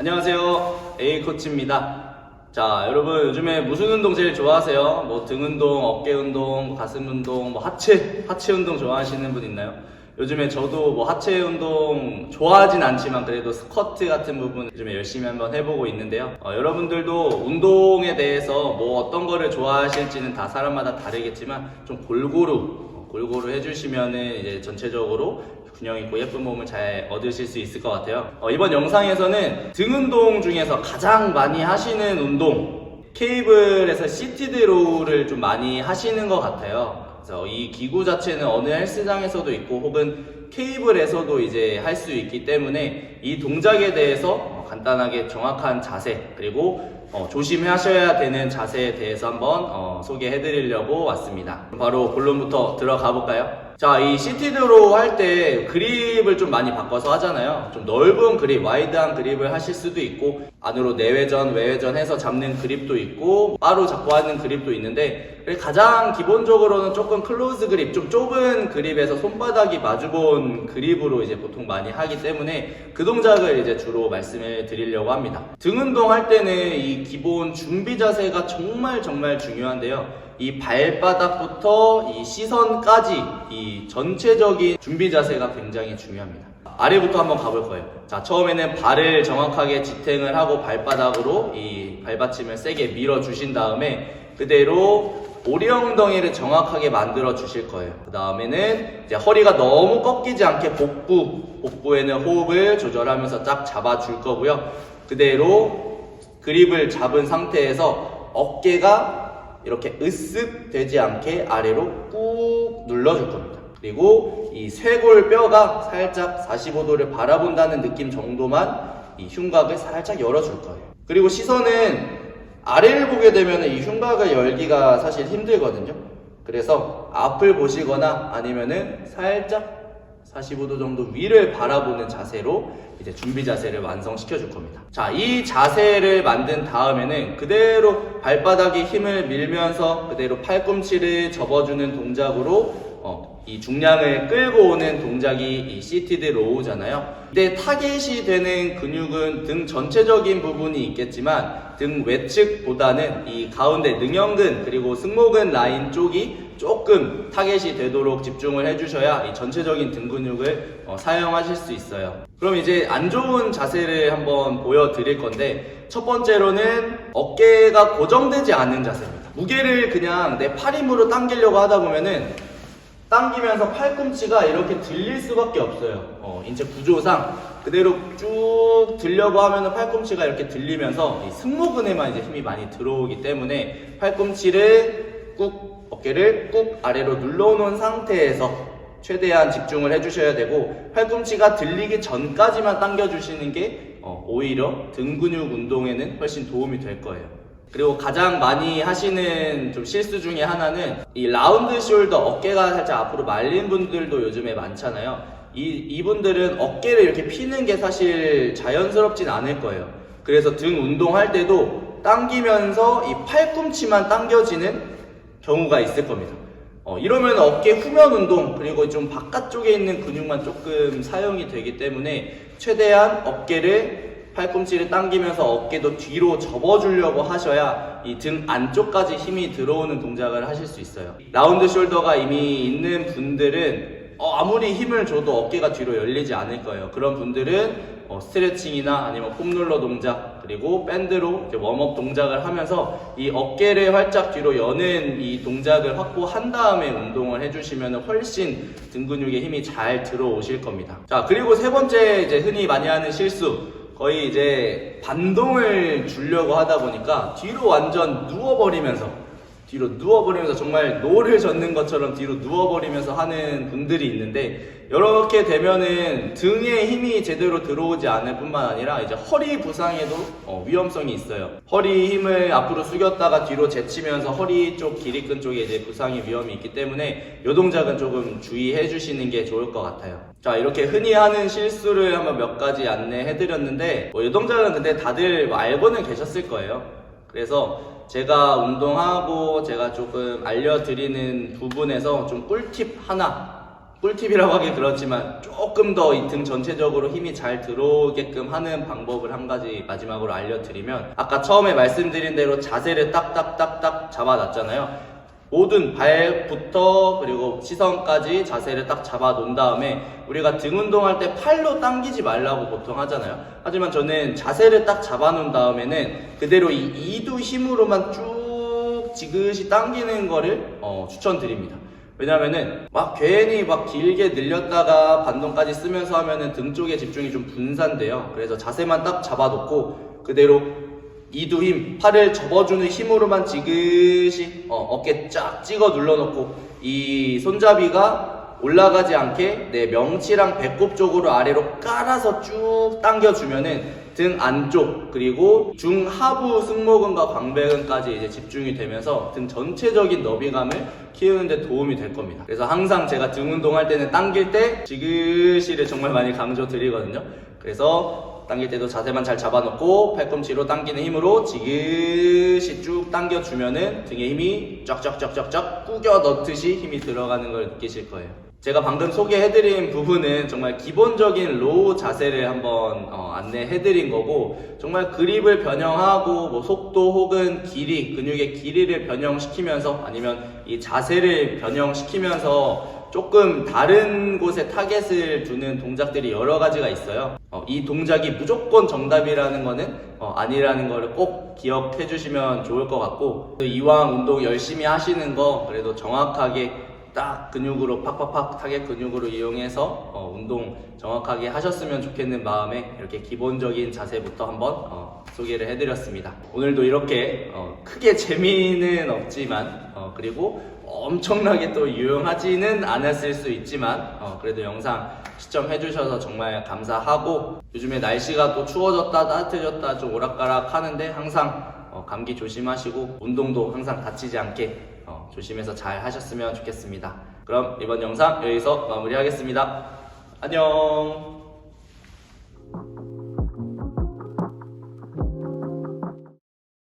안녕하세요. A코치입니다. 자, 여러분 요즘에 무슨 운동 제일 좋아하세요? 뭐 등 운동, 어깨 운동, 뭐 가슴 운동, 뭐 하체, 하체 운동 좋아하시는 분 있나요? 요즘에 저도 뭐 하체 운동 좋아하진 않지만 그래도 스쿼트 같은 부분 요즘에 열심히 한번 해보고 있는데요. 어, 여러분들도 운동에 대해서 뭐 어떤 거를 좋아하실지는 다 사람마다 다르겠지만 좀 골고루 어, 골고루 해주시면은 이제 전체적으로 균형 있고 예쁜 몸을 잘 얻으실 수 있을 것 같아요. 어, 이번 영상에서는 등 운동 중에서 가장 많이 하시는 운동 케이블에서 시티드 로우를 좀 많이 하시는 것 같아요. 그래서 이 기구 자체는 어느 헬스장에서도 있고 혹은 케이블에서도 이제 할 수 있기 때문에 이 동작에 대해서 어, 간단하게 정확한 자세 그리고 어, 조심하셔야 되는 자세에 대해서 한번 어, 소개해 드리려고 왔습니다. 바로 본론부터 들어가 볼까요? 자, 이 시티드로 할 때 그립을 좀 많이 바꿔서 하잖아요. 좀 넓은 그립, 와이드한 그립을 하실 수도 있고, 안으로 내외전, 외외전 해서 잡는 그립도 있고, 바로 잡고 하는 그립도 있는데, 가장 기본적으로는 조금 클로즈 그립, 좀 좁은 그립에서 손바닥이 마주본 그립으로 이제 보통 많이 하기 때문에 그 동작을 이제 주로 말씀을 드리려고 합니다. 등 운동 할 때는 이 기본 준비 자세가 정말 정말 중요한데요. 이 발바닥부터 이 시선까지 이 전체적인 준비 자세가 굉장히 중요합니다. 아래부터 한번 가볼 거예요. 자, 처음에는 발을 정확하게 지탱을 하고 발바닥으로 이 발받침을 세게 밀어 주신 다음에 그대로 오리 엉덩이를 정확하게 만들어 주실 거예요. 그 다음에는 이제 허리가 너무 꺾이지 않게 복부, 복부에는 호흡을 조절하면서 쫙 잡아 줄 거고요. 그대로 그립을 잡은 상태에서 어깨가 이렇게 으쓱 되지 않게 아래로 꾹 눌러줄 겁니다. 그리고 이 쇄골 뼈가 살짝 45도를 바라본다는 느낌 정도만 이 흉곽을 살짝 열어줄 거예요. 그리고 시선은 아래를 보게 되면 이 흉곽을 열기가 사실 힘들거든요. 그래서 앞을 보시거나 아니면은 살짝 45도 정도 위를 바라보는 자세로 이제 준비 자세를 완성시켜 줄 겁니다. 자, 이 자세를 만든 다음에는 그대로 발바닥에 힘을 밀면서 그대로 팔꿈치를 접어주는 동작으로 어, 이 중량을 끌고 오는 동작이 이 시티드 로우잖아요. 근데 타겟이 되는 근육은 등 전체적인 부분이 있겠지만 등 외측보다는 이 가운데 능형근 그리고 승모근 라인 쪽이 조금 타겟이 되도록 집중을 해주셔야 이 전체적인 등 근육을 어, 사용하실 수 있어요. 그럼 이제 안 좋은 자세를 한번 보여드릴 건데 첫 번째로는 어깨가 고정되지 않는 자세입니다. 무게를 그냥 내 팔 힘으로 당기려고 하다 보면은 당기면서 팔꿈치가 이렇게 들릴 수밖에 없어요. 어, 인체 구조상 그대로 쭉 들려고 하면은 팔꿈치가 이렇게 들리면서 이 승모근에만 이제 힘이 많이 들어오기 때문에 팔꿈치를 꾹 어깨를 꾹 아래로 눌러놓은 상태에서 최대한 집중을 해주셔야 되고 팔꿈치가 들리기 전까지만 당겨주시는 게 어, 오히려 등 근육 운동에는 훨씬 도움이 될 거예요. 그리고 가장 많이 하시는 좀 실수 중에 하나는 이 라운드 숄더 어깨가 살짝 앞으로 말린 분들도 요즘에 많잖아요. 이, 이분들은 어깨를 이렇게 피는 게 사실 자연스럽진 않을 거예요. 그래서 등 운동할 때도 당기면서 이 팔꿈치만 당겨지는 경우가 있을 겁니다. 어, 이러면 어깨 후면 운동 그리고 좀 바깥쪽에 있는 근육만 조금 사용이 되기 때문에 최대한 어깨를 팔꿈치를 당기면서 어깨도 뒤로 접어주려고 하셔야 이 등 안쪽까지 힘이 들어오는 동작을 하실 수 있어요. 라운드 숄더가 이미 있는 분들은 어, 아무리 힘을 줘도 어깨가 뒤로 열리지 않을 거예요. 그런 분들은 어, 스트레칭이나 아니면 폼롤러 동작 그리고 밴드로 웜업 동작을 하면서 이 어깨를 활짝 뒤로 여는 이 동작을 확보한 다음에 운동을 해주시면 훨씬 등 근육에 힘이 잘 들어오실 겁니다. 자 그리고 세 번째 이제 흔히 많이 하는 실수 거의 이제 반동을 주려고 하다 보니까 뒤로 완전 누워버리면서 뒤로 누워버리면서 정말 노를 젓는 것처럼 뒤로 누워버리면서 하는 분들이 있는데 이렇게 되면은 등에 힘이 제대로 들어오지 않을 뿐만 아니라 이제 허리 부상에도 어, 위험성이 있어요. 허리 힘을 앞으로 숙였다가 뒤로 제치면서 허리 쪽 기립근 쪽에 이제 부상의 위험이 있기 때문에 이 동작은 조금 주의해 주시는 게 좋을 것 같아요. 자 이렇게 흔히 하는 실수를 한번 몇 가지 안내해 드렸는데 뭐이 동작은 근데 다들 알고는 계셨을 거예요. 그래서 제가 운동하고 제가 조금 알려드리는 부분에서 좀 꿀팁 하나 꿀팁이라고 하기 그렇지만 조금 더 이 등 전체적으로 힘이 잘 들어오게끔 하는 방법을 한 가지 마지막으로 알려드리면 아까 처음에 말씀드린 대로 자세를 딱딱딱딱 잡아놨잖아요. 모든 발부터 그리고 시선까지 자세를 딱 잡아 놓은 다음에 우리가 등 운동할 때 팔로 당기지 말라고 보통 하잖아요. 하지만 저는 자세를 딱 잡아 놓은 다음에는 그대로 이 이두 힘으로만 쭉 지그시 당기는 거를 어, 추천드립니다. 왜냐면은 막 괜히 막 길게 늘렸다가 반동까지 쓰면서 하면은 등 쪽에 집중이 좀 분산돼요. 그래서 자세만 딱 잡아놓고 그대로 이두 힘, 팔을 접어주는 힘으로만 지그시 어, 어깨 쫙 찍어 눌러놓고 이 손잡이가 올라가지 않게 내 명치랑 배꼽 쪽으로 아래로 깔아서 쭉 당겨주면은 등 안쪽 그리고 중하부 승모근과 광배근까지 이제 집중이 되면서 등 전체적인 너비감을 키우는데 도움이 될 겁니다. 그래서 항상 제가 등 운동할 때는 당길 때 지그시를 정말 많이 강조 드리거든요. 그래서 당길 때도 자세만 잘 잡아놓고 팔꿈치로 당기는 힘으로 지그시 쭉 당겨주면은 등에 힘이 쫙쫙쫙쫙쫙 꾸겨 넣듯이 힘이 들어가는 걸 느끼실 거예요. 제가 방금 소개해드린 부분은 정말 기본적인 로우 자세를 한번 어, 안내해드린 거고 정말 그립을 변형하고 뭐 속도 혹은 길이 근육의 길이를 변형시키면서 아니면 이 자세를 변형시키면서 조금 다른 곳에 타겟을 두는 동작들이 여러 가지가 있어요. 어, 이 동작이 무조건 정답이라는 거는 어, 아니라는 거를 꼭 기억해 주시면 좋을 것 같고 이왕 운동 열심히 하시는 거 그래도 정확하게 딱 근육으로 팍팍팍 타겟 근육으로 이용해서 어, 운동 정확하게 하셨으면 좋겠는 마음에 이렇게 기본적인 자세부터 한번 어, 소개를 해드렸습니다. 오늘도 이렇게 어, 크게 재미는 없지만 어, 그리고 엄청나게 또 유용하지는 않았을 수 있지만 어, 그래도 영상 시청해주셔서 정말 감사하고 요즘에 날씨가 또 추워졌다 따뜻해졌다 좀 오락가락 하는데 항상 어, 감기 조심하시고 운동도 항상 다치지 않게 어, 조심해서 잘 하셨으면 좋겠습니다. 그럼 이번 영상 여기서 마무리하겠습니다. 안녕.